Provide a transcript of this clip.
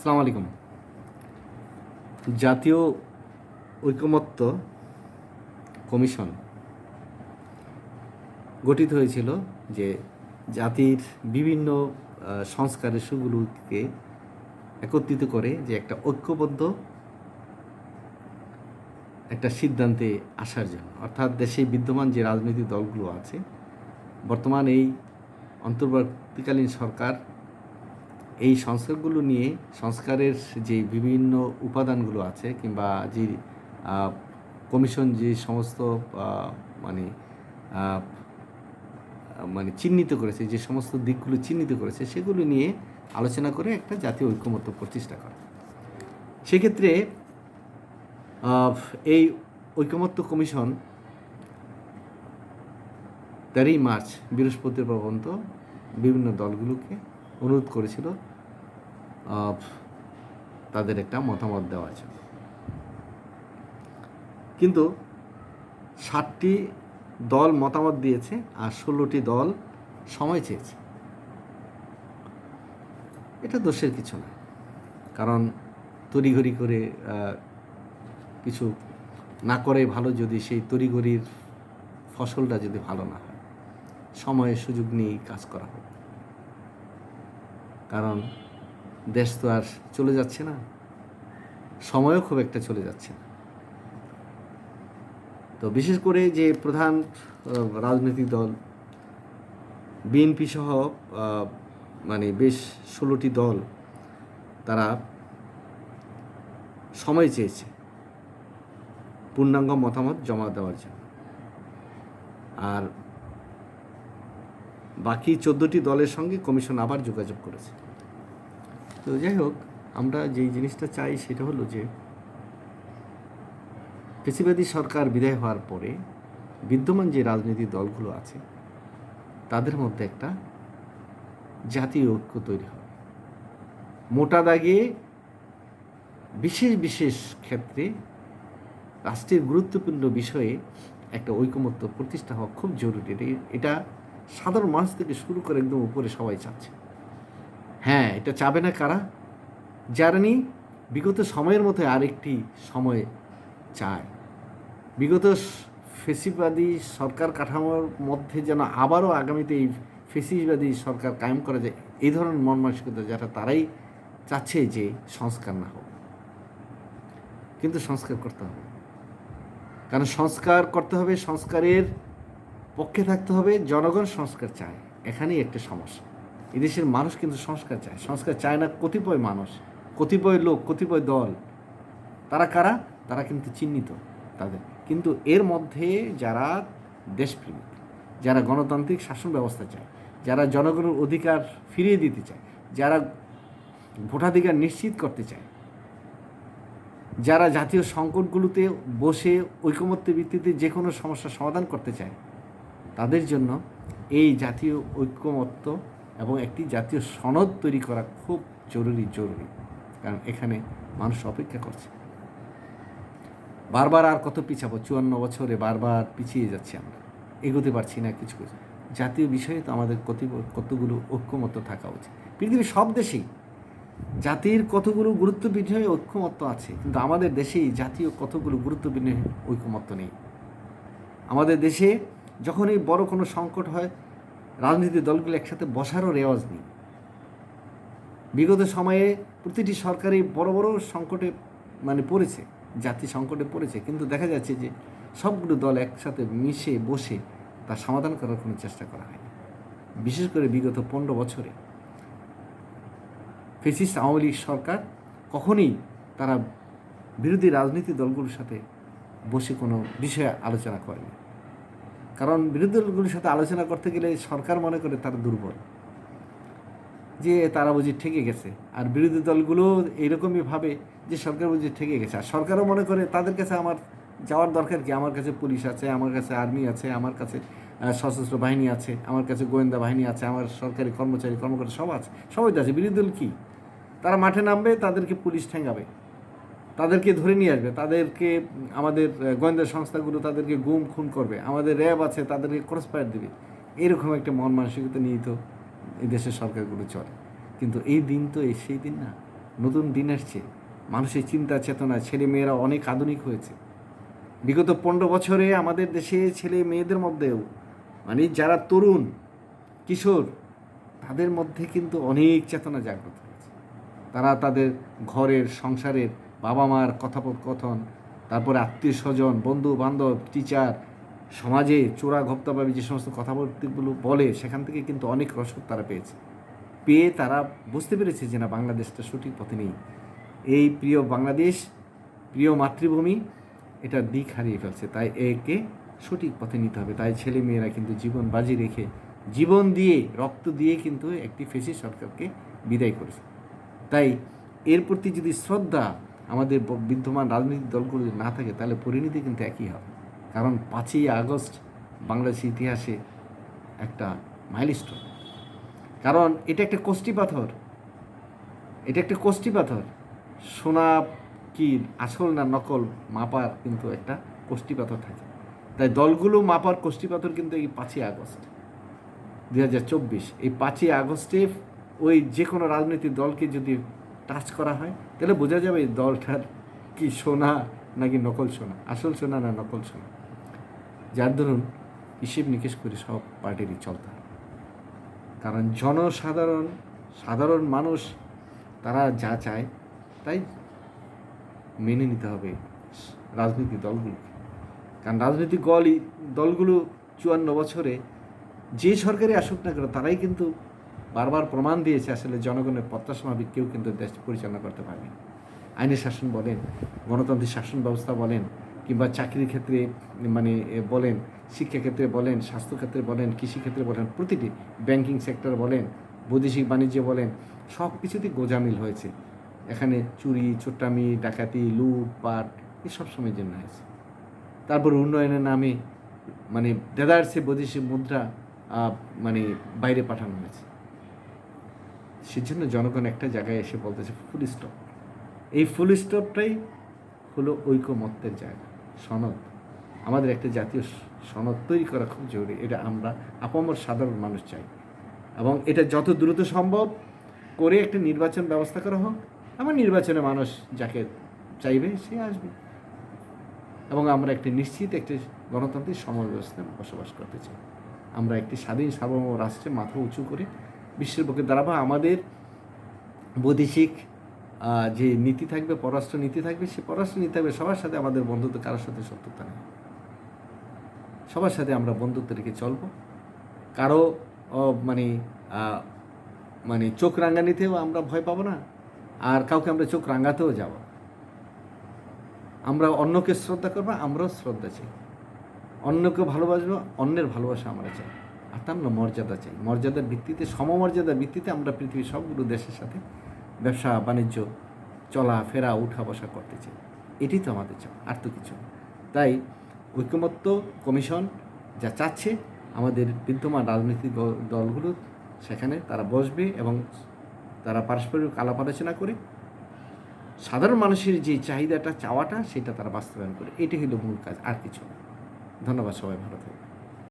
সালাম আলাইকুম। জাতীয় ঐকমত্য কমিশন গঠিত হয়েছিল যে জাতির বিভিন্ন সংস্কারের সুগুলোকে একত্রিত করে যে একটা ঐক্যবদ্ধ একটা সিদ্ধান্তে আসার জন্য। অর্থাৎ দেশে বিদ্যমান যে রাজনৈতিক দলগুলো আছে, বর্তমান এই অন্তর্বর্তীকালীন সরকার এই সংস্কারগুলো নিয়ে সংস্কারের যে বিভিন্ন উপাদানগুলো আছে কিংবা যে কমিশন যে সমস্ত মানে মানে চিহ্নিত করেছে, যে সমস্ত দিকগুলো চিহ্নিত করেছে, সেগুলো নিয়ে আলোচনা করে একটা জাতীয় ঐক্যমত্য প্রতিষ্ঠা করে। সেক্ষেত্রে এই ঐকমত্য কমিশন তেরোই মার্চ বৃহস্পতিবার পর্যন্ত বিভিন্ন দলগুলোকে অনুরোধ করেছিল তাদের একটা মতামত দেওয়ার জন্য কিন্তু ষাটটি দল মতামত দিয়েছে আর ষোলোটি দল সময় চেয়েছে। এটা দোষের কিছু না। কারণ তড়িঘড়ি করে কিছু না করে ভালো যদি সেই তড়িঘড়ির ফসলটা যদি ভালো না হয়, সময়ের সুযোগ নিয়েই কাজ করা হোক। কারণ দেশ তো আর চলে যাচ্ছে না। সময়ও খুব একটা চলে যাচ্ছে না। তো বিশেষ করে যে প্রধান রাজনৈতিক দল, বিএনপি সহ মানে বেশ ষোলোটি দল, তারা সময় চেয়েছে পূর্ণাঙ্গ মতামত জমা দেওয়ার জন্য। আর বাকি চোদ্দোটি দলের সঙ্গে কমিশন আবার যোগাযোগ করেছে। তো যাই হোক, আমরা যেই জিনিসটা চাই সেটা হলো যে, পেশিবাদী সরকার বিদায় হওয়ার পরে বিদ্যমান যে রাজনৈতিক দলগুলো আছে, তাদের মধ্যে একটা জাতীয় ঐক্য তৈরি হবে। মোটা দাগে বিশেষ বিশেষ ক্ষেত্রে রাষ্ট্রের গুরুত্বপূর্ণ বিষয়ে একটা ঐকমত্য প্রতিষ্ঠা হওয়া খুব জরুরি। এটা- সাধারণ মানুষ থেকে শুরু করে একদম উপরে সবাই চাচ্ছে। হ্যাঁ এটা চাবে না কারা? যারা নি বিগত সময়ের মতো আরেকটি সময় চায়। বিগত ফেসিবাদী সরকার কাঠামোর মধ্যে যেন আবারও আগামীতে এই ফেসিবাদী সরকার কায়েম করা যায়, এই ধরনের মন মানসিকতা যারা তারাই চাচ্ছে যে সংস্কার না হোক। কিন্তু সংস্কার করতে হবে। কারণ সংস্কার করতে হবে, সংস্কারের পক্ষে থাকতে হবে, জনগণ সংস্কার চায়। এখানেই একটা সমস্যা। এদেশের মানুষ কিন্তু সংস্কার চায়। সংস্কার চায় না কতিপয় মানুষ, কতিপয় লোক, কতিপয় দল। তারা কারা? তারা কিন্তু চিহ্নিত তাদের। কিন্তু এর মধ্যে যারা দেশপ্রেমিক, যারা গণতান্ত্রিক শাসন ব্যবস্থা চায়, যারা জনগণের অধিকার ফিরিয়ে দিতে চায়, যারা ভোটাধিকার নিশ্চিত করতে চায়, যারা জাতীয় সংকটগুলোতে বসে ঐকমত্যের ভিত্তিতে যে কোনো সমস্যার সমাধান করতে চায়, তাদের জন্য এই জাতীয় ঐক্যমত্য এবং একটি জাতীয় সনদ তৈরি করা খুব জরুরি জরুরি। কারণ এখানে মানুষ অপেক্ষা করছে। বারবার আর কত পিছাবো? চুয়ান্ন বছরে বারবার পিছিয়ে যাচ্ছি আমরা। এগোতে পারছি না কিছু কিছু। জাতীয় বিষয়ে তো আমাদের কত, কতগুলো ঐক্যমত্য থাকা উচিত। পৃথিবীর সব দেশেই জাতির কতগুলো গুরুত্ব বিষয়ে ঐক্যমত্য আছে, কিন্তু আমাদের দেশেই জাতীয় কতগুলো গুরুত্বপূর্ণ ঐক্যমত্য নেই। আমাদের দেশে যখনই বড় কোনো সংকট হয় রাজনীতির দলগুলো একসাথে বসারও রেওয়াজ নেই। বিগত সময়ে প্রতিটি সরকারই বড় বড় সংকটে মানে পড়েছে, জাতি সংকটে পড়েছে। কিন্তু দেখা যাচ্ছে যে সবগুলো দল একসাথে মিশে, বসে তার সমাধান করার কোনো চেষ্টা করা হয়নি। বিশেষ করে বিগত পনেরো বছরে। ফেসিস্ট আওয়ামী লীগ সরকার কখনই তারা বিরোধী রাজনীতি দলগুলোর সাথে বসে কোনো বিষয়ে আলোচনা করেনি। কারণ বিরোধী দলগুলোর সাথে আলোচনা করতে গেলে সরকার মনে করে তারা দুর্বল। যে তারা বুঝি ঠেকে গেছে। আর বিরোধী দলগুলো এইরকমই ভাবে যে সরকার বুঝি ঠেকে গেছে। আর সরকারও মনে করে তাদের কাছে আমার যাওয়ার দরকার কি? আমার কাছে পুলিশ আছে, আমার কাছে আর্মি আছে, আমার কাছে সশস্ত্র বাহিনী আছে, আমার কাছে গোয়েন্দা বাহিনী আছে, আমার সরকারি কর্মচারী, কর্মকর্তা সব আছে, সবাই তো আছে। বিরোধী দল কী? তারা মাঠে নামবে, তাদেরকে পুলিশ ঠেঙ্গাবে। তাদেরকে ধরে নিয়ে আসবে। তাদেরকে, আমাদের গোয়েন্দা সংস্থাগুলো তাদেরকে গুম, খুন করবে। আমাদের র্যাব আছে, তাদেরকে ক্রস ফায়ার দেবে। এরকম একটা মন মানসিকতা নিয়ে তো এই দেশের সরকারগুলো চলে। কিন্তু এই দিন তো এই সেই দিন না। নতুন দিন আসছে। মানুষের চিন্তা, চেতনা ছেলে মেয়েরা অনেক আধুনিক হয়েছে। বিগত পনেরো বছরে আমাদের দেশে ছেলে মেয়েদের মধ্যেও মানে যারা তরুণ, কিশোর, তাদের মধ্যে কিন্তু অনেক চেতনা জাগ্রত হয়েছে। তারা তাদের ঘরের, সংসারের বাবা মার কথোপকথন, তারপরে আত্মীয় স্বজন বন্ধু বান্ধব টিচার সমাজে চোরা ঘপ্তাভাবে যে সমস্ত কথাবার্তাগুলো বলে, সেখান থেকে কিন্তু অনেক রসদ তারা পেয়েছে। পেয়ে তারা বুঝতে পেরেছে যে না, বাংলাদেশটা সঠিক পথে নেই। এই প্রিয় বাংলাদেশ, প্রিয় মাতৃভূমি এটার দিক হারিয়ে ফেলছে। তাই একে সঠিক পথে নিতে হবে। তাই ছেলে মেয়েরা কিন্তু জীবন বাজি রেখে, জীবন দিয়ে, রক্ত দিয়ে কিন্তু একটি ফেসি সরকারকে বিদায় করেছে। তাই এর প্রতি যদি শ্রদ্ধা আমাদের বিদ্যমান রাজনৈতিক দলগুলো যদি না থাকে, তাহলে পরিণতি কিন্তু একই হবে। কারণ পাঁচই আগস্ট বাংলাদেশের ইতিহাসে একটা মাইলস্টোন কারণ এটা একটা কোষ্টি পাথর। এটা একটা কোষ্টি পাথর। সোনা কি আসল না নকল মাপার কিন্তু একটা কোষ্টি পাথর থাকে। তাই দলগুলো মাপার কোষ্টি পাথর কিন্তু এই পাঁচই আগস্ট, দুই হাজার চব্বিশ। এই পাঁচই আগস্টে ওই যে কোনো রাজনৈতিক দলকে যদি টাচ করা হয়, তাহলে বোঝা যাবে দলটার কি সোনা নাকি নকল সোনা, আসল সোনা না নকল সোনা। যার ধরুন হিসেব নিকেশ করে সব পার্টিরই চলতে কারণ জনসাধারণ, সাধারণ মানুষ, তারা যা চায়, তাই মেনে নিতে হবে রাজনৈতিক দলগুলোকে। কারণ রাজনৈতিক দলই দলগুলো চুয়ান্ন বছরে যে সরকারি আসুক না কেন, তারাই কিন্তু বারবার প্রমাণ দিয়েছে আসলে জনগণের প্রত্যাশা মাফিক কেউ কিন্তু দেশ পরিচালনা করতে পারবে। না। আইনের শাসন বলেন, গণতান্ত্রিক শাসন ব্যবস্থা বলেন, কিংবা চাকরির ক্ষেত্রে মানে বলেন, শিক্ষাক্ষেত্রে বলেন, স্বাস্থ্যক্ষেত্রে বলেন, কৃষিক্ষেত্রে বলেন, প্রতিটি ব্যাংকিং সেক্টর বলেন, বৈদেশিক বাণিজ্য বলেন, সব কিছুতেই গোজামিল হয়েছে। এখানে চুরি চোট্টামি ডাকাতি, লুট, পাট এসব সময়ের জন্য হয়েছে। তারপর উন্নয়নের নামে মানে দেদারসে বৈদেশিক মুদ্রা মানে বাইরে পাঠানো হয়েছে। সেজন্য জনগণ একটা জায়গায় এসে বলতেছে ফুল স্টপ এই ফুল স্টপটাই হলো ঐকমত্যের জায়গা, সনদ। আমাদের একটা জাতীয় সনদ তৈরি করা খুব জরুরি, এটা আমরা আপামর সাধারণ মানুষ চাই। এবং এটা যত দ্রুত সম্ভব করে একটা নির্বাচন ব্যবস্থা করা হোক, আমার নির্বাচনে মানুষ যাকে চাইবে সে আসবে। এবং আমরা একটি নিশ্চিত একটি গণতান্ত্রিক সমাজ ব্যবস্থায় বসবাস করতে চাই। আমরা একটি স্বাধীন সার্বভৌম রাষ্ট্রে মাথা উঁচু করে বিশ্বের পক্ষে দাঁড়াবো। আমাদের বৈদেশিক যে নীতি থাকবে, পররাষ্ট্র নীতি থাকবে, সে পররাষ্ট্র নীতি থাকবে, সবার সাথে আমাদের বন্ধুত্ব কারোর সাথে শত্রুতা নেই। সবার সাথে আমরা বন্ধুত্ব রেখে চলবো। কারও মানে মানে চোখ রাঙানিতেও আমরা ভয় পাবো না, আর কাউকে আমরা চোখ রাঙাতেও যাব। আমরা অন্যকে শ্রদ্ধা করব, আমরাও শ্রদ্ধা চাই। অন্যকে ভালোবাসবো, অন্যের ভালোবাসা আমরা চাই। আর তার না মর্যাদা চাই। মর্যাদার ভিত্তিতে, সমমর্যাদার ভিত্তিতে আমরা পৃথিবীর সবগুলো দেশের সাথে ব্যবসা, বাণিজ্য, চলা, ফেরা, উঠা বসা করতে চাই। এটি তো আমাদের চাই, আর তো কিছু তাই ঐক্যমত্য কমিশন যা চাচ্ছে, আমাদের বিদ্যমান রাজনৈতিক দল- দলগুলো সেখানে তারা বসবে এবং তারা পারস্পরিক আলাপ আলোচনা করে, সাধারণ মানুষের যে চাহিদাটা, চাওয়াটা, সেটা তারা বাস্তবায়ন করে। এটি হলো মূল কাজ, আর কিছু ধন্যবাদ সবাই, ভালো থাকবে